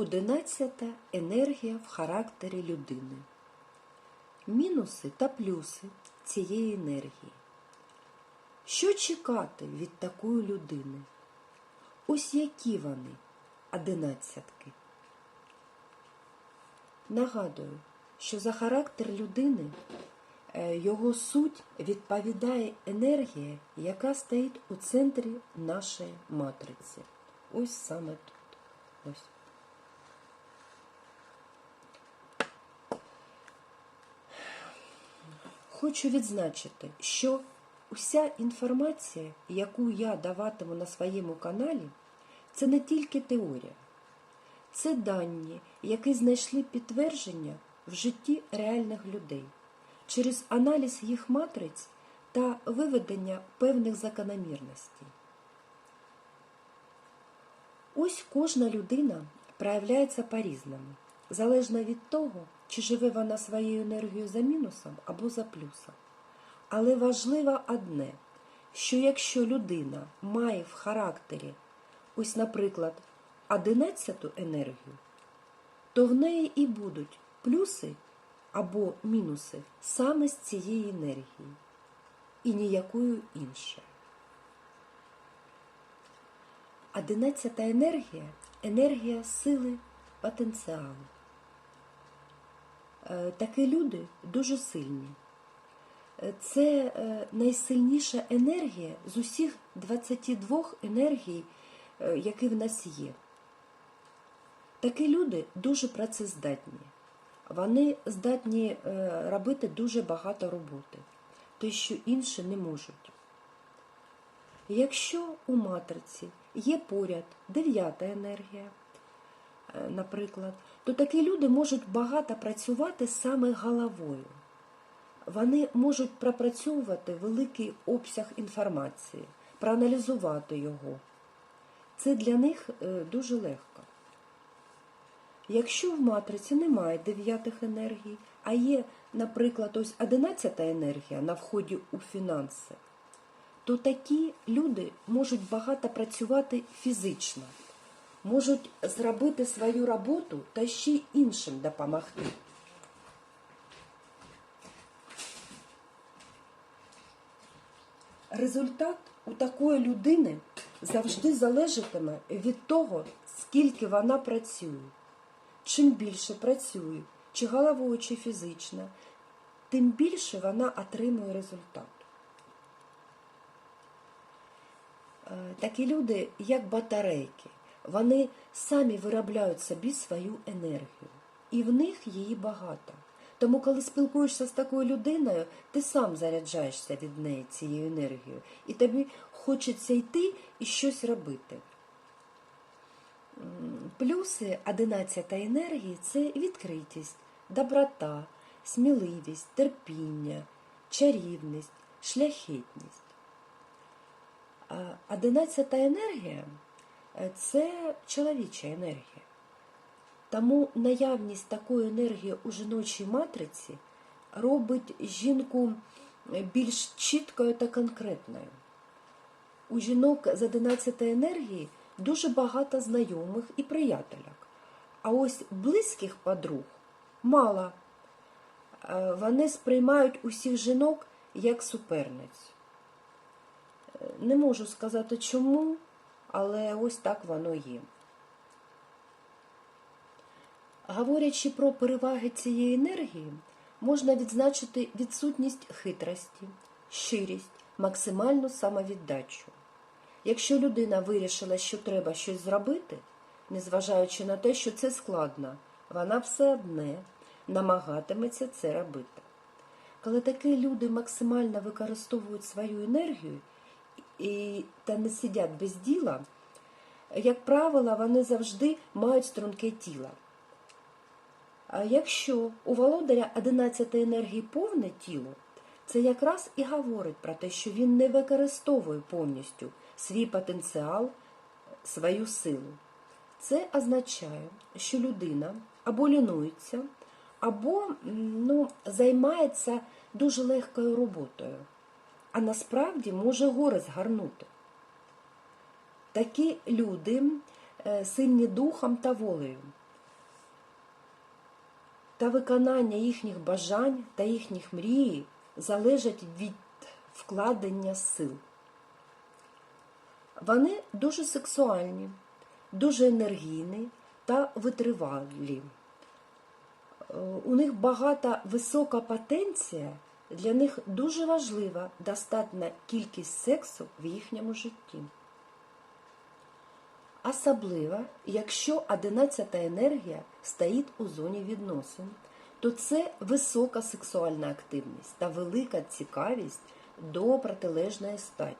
Одинадцята енергія в характері людини. Мінуси та плюси цієї енергії. Що чекати від такої людини? Ось які вони, одинадцятки. Нагадую, що за характер людини е, його суть відповідає енергія, яка стоїть у центрі нашої матриці. Ось саме тут. Ось. Хочу відзначити, що уся інформація, яку я даватиму на своєму каналі, це не тільки теорія, це дані, які знайшли підтвердження в житті реальних людей через аналіз їх матриць та виведення певних закономірностей. Ось кожна людина проявляється по-різному, залежно від того, чи живе вона своєю енергією за мінусом або за плюсом. Але важливо одне, що якщо людина має в характері, ось, наприклад, одинадцяту енергію, то в неї і будуть плюси або мінуси саме з цієї енергії і ніякою іншою. Одинадцята енергія енергія сили потенціалу. Е, Такі люди дуже сильні. Е, Це е, найсильніша енергія з усіх 22 енергій, які в нас є. Такі люди дуже працездатні. Вони здатні робити дуже багато роботи, те, що інші не можуть. Якщо у матриці є поряд дев'ята енергія, наприклад, то такі люди можуть багато працювати саме головою. Вони можуть пропрацьовувати великий обсяг інформації, проаналізувати його. Це для них е, дуже легко. Якщо в матриці немає дев'ятих енергій, а є, наприклад, ось одинадцята енергія на вході у фінанси, то такі люди можуть багато працювати фізично, можуть зробити свою роботу та ще іншим допомогти. Результат у такої людини завжди залежатиме від того, скільки вона працює. Чим більше працює, чи головою, чи фізично, тим більше вона отримує результат. Е, Такі люди, як батарейки, вони самі виробляють собі свою енергію, і в них її багато. Тому, коли спілкуєшся з такою людиною, ти сам заряджаєшся від неї цією енергією, і тобі хочеться йти і щось робити. Плюси 11 енергії це відкритість, доброта, сміливість, терпіння, чарівність, шляхетність. А 11 енергія це чоловіча енергія. Тому наявність такої енергії у жіночій матриці робить жінку більш чіткою та конкретною. У жінок з 11 енергії дуже багато знайомих і приятелях. А ось близьких подруг мало. Е, Вони сприймають усіх жінок як суперниць. Е, Не можу сказати чому, але ось так воно є. Говорячи про переваги цієї енергії, можна відзначити відсутність хитрості, щирість, максимальну самовіддачу. Якщо людина вирішила, що треба щось зробити, незважаючи на те, що це складно, вона все одне намагатиметься це робити. Коли такі люди максимально використовують свою енергію і, та не сидять без діла, як правило, вони завжди мають струнке тіло. А якщо у володаря 11 енергії повне тіло, це якраз і говорить про те, що він не використовує повністю свій потенціал, свою силу. Це означає, що людина або лінується, або ну, займається дуже легкою роботою, а насправді може гори згарнути. Такі люди е, сильні духом та волею. та виконання їхніх бажань та їхніх мрій залежать від вкладення сил. Вони дуже сексуальні, дуже енергійні та витривалі. Е, У них багата висока потенція, для них дуже важлива достатня кількість сексу в їхньому житті. Особливо, якщо 11 енергія стоїть у зоні відносин, то це висока сексуальна активність та велика цікавість до протилежної статі.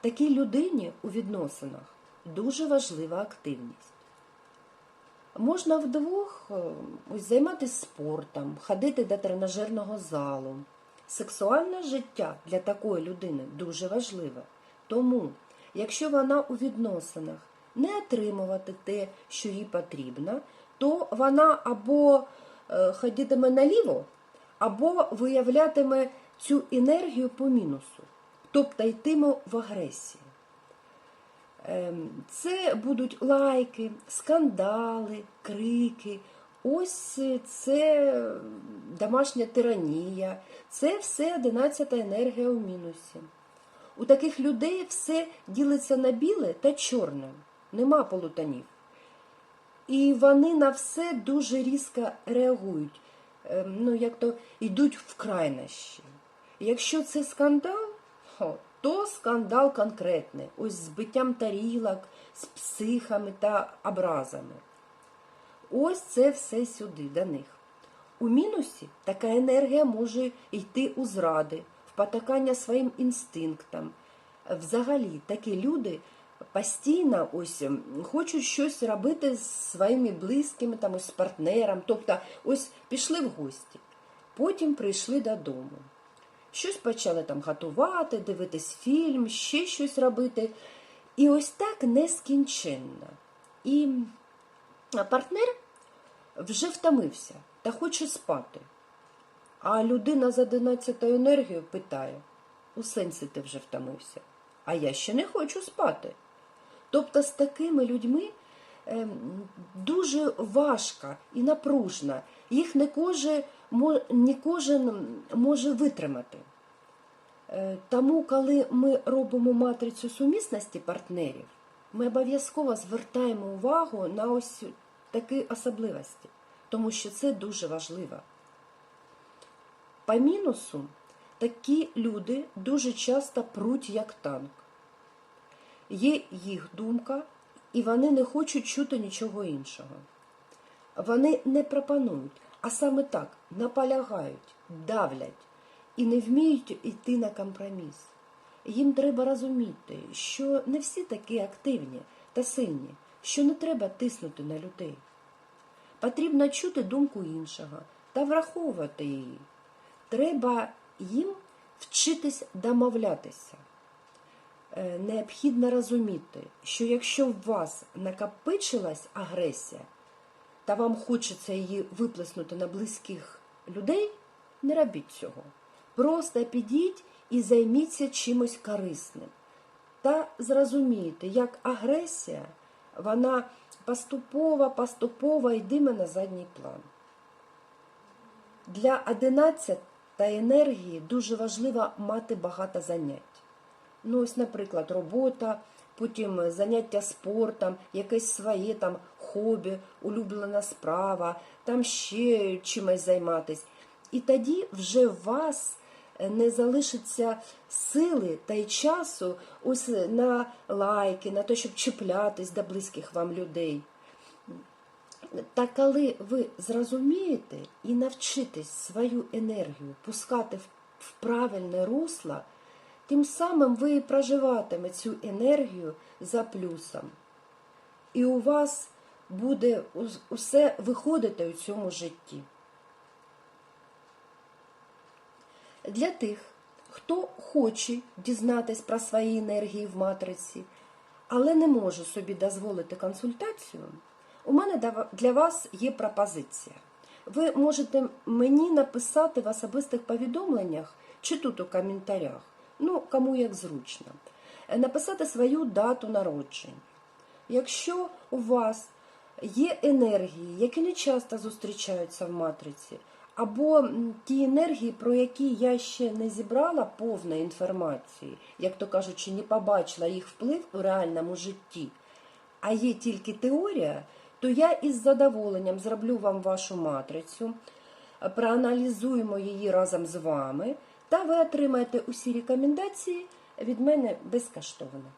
Такій людині у відносинах дуже важлива активність. Можна вдвох е, ось, займатися спортом, ходити до тренажерного залу. Сексуальне життя для такої людини дуже важливе. Тому, якщо вона у відносинах не отримувати те, що їй потрібно, то вона або е, ходитиме наліво, або виявлятиме цю енергію по мінусу, тобто йтиме в агресії. Ем, Це будуть лайки, скандали, крики. Ось це домашня тиранія, це все 11 енергія у мінусі. У таких людей все ділиться на біле та чорне, нема полутонів. І вони на все дуже різко реагують, Ем, ну, як то йдуть в крайнощі. Якщо це скандал, то скандал конкретний, ось з биттям тарілок, з психами та образами. Ось це все сюди, до них. У мінусі така енергія може йти у зради, в потакання своїм інстинктам. Взагалі, такі люди постійно ось хочуть щось робити з своїми близькими, там, ось, з партнером. Тобто, ось пішли в гості, потім прийшли додому. Щось почали там готувати, дивитись фільм, ще щось робити. І ось так нескінченно. І партнер вже втомився та хоче спати. А людина з 11 енергією питає: у сенсі ти вже втомився, а я ще не хочу спати. Тобто з такими людьми дуже важко і напружно. Їх не кожен, не кожен може витримати. Е, Тому, коли ми робимо матрицю сумісності партнерів, ми обов'язково звертаємо увагу на ось такі особливості, тому що це дуже важливо. По мінусу такі люди дуже часто пруть як танк. Є їх думка, і вони не хочуть чути нічого іншого. Вони не пропонують, а саме так наполягають, давлять і не вміють йти на компроміс. Їм треба розуміти, що не всі такі активні та сильні, що не треба тиснути на людей. Потрібно чути думку іншого та враховувати її. Треба їм вчитись домовлятися. Е, Необхідно розуміти, що якщо в вас накопичилась агресія, та вам хочеться її виплеснути на близьких людей, не робіть цього. Просто підіть і займіться чимось корисним. Та зрозумійте, як агресія, вона поступово-поступово йтиме на задній план. Для 11 та енергії дуже важливо мати багато занять. Ну, ось, наприклад, робота, потім заняття спортом, якесь своє там хобі, улюблена справа, там ще чимось займатись. І тоді вже в вас не залишиться сили та й часу ось на лайки, на те, щоб чіплятись до близьких вам людей. Та коли ви зрозумієте і навчитесь свою енергію пускати в правильне русло, тим самим ви і проживатиме цю енергію за плюсом. І у вас буде усе виходити у цьому житті. Для тих, хто хоче дізнатись про свої енергії в матриці, але не може собі дозволити консультацію, у мене для вас є пропозиція. Ви можете мені написати в особистих повідомленнях чи тут у коментарях, ну, кому як зручно, написати свою дату народження. Якщо у вас Є енергії, які не часто зустрічаються в матриці, або ті енергії, про які я ще не зібрала повної інформації, як то кажучи, не побачила їх вплив у реальному житті, а є тільки теорія, то я із задоволенням зроблю вам вашу матрицю, проаналізуємо її разом з вами, та ви отримаєте усі рекомендації від мене безкоштовно.